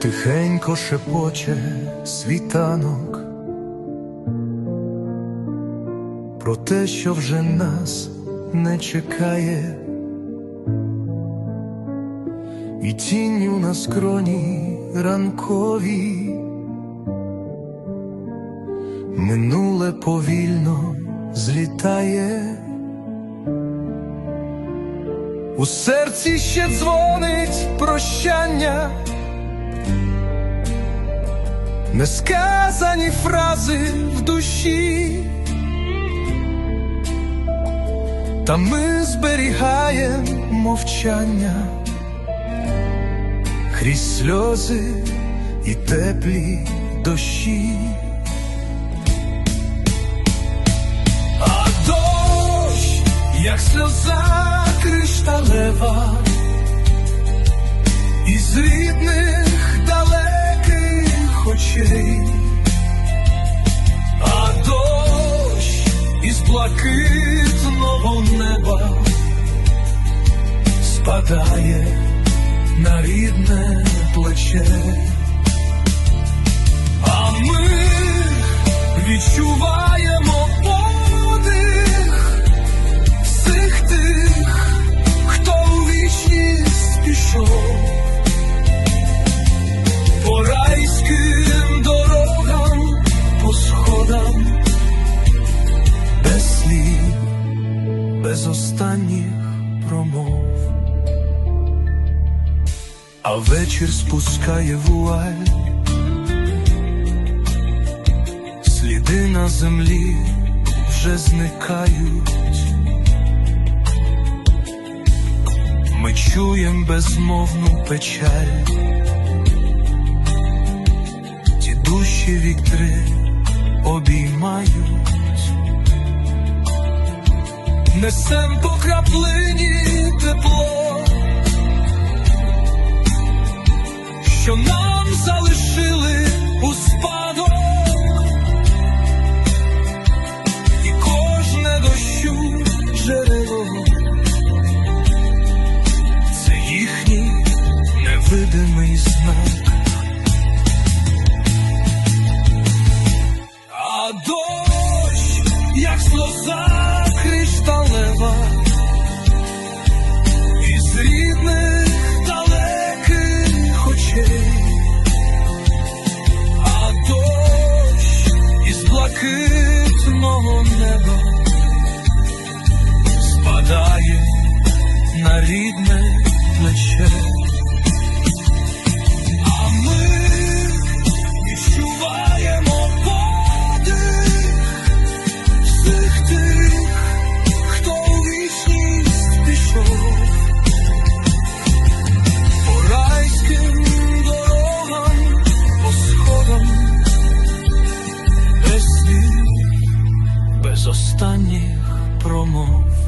Тихенько шепоче світанок про те, що вже нас не чекає, і тінню на скроні ранковій минуле повільно злітає. У серці ще дзвонить прощання, несказані фрази в душі, та ми зберігаємо мовчання крізь сльози і теплі дощі. А дощ, як сльоза кришталева, блакитного неба спадає на рідне плече. Слів, без останніх промов. А вечір спускає вуаль, сліди на землі вже зникають. Ми чуєм безмовну печаль, ті душі вітри обіймають, несем по краплині тепло. що нам залишили у спадок, і кожне дощу джерело, це їхній невидимий знак. А дощ, як сльоза кришталева, із рідних далеких очей, а дощ із блакитного неба спадає на рідне плече. Промов.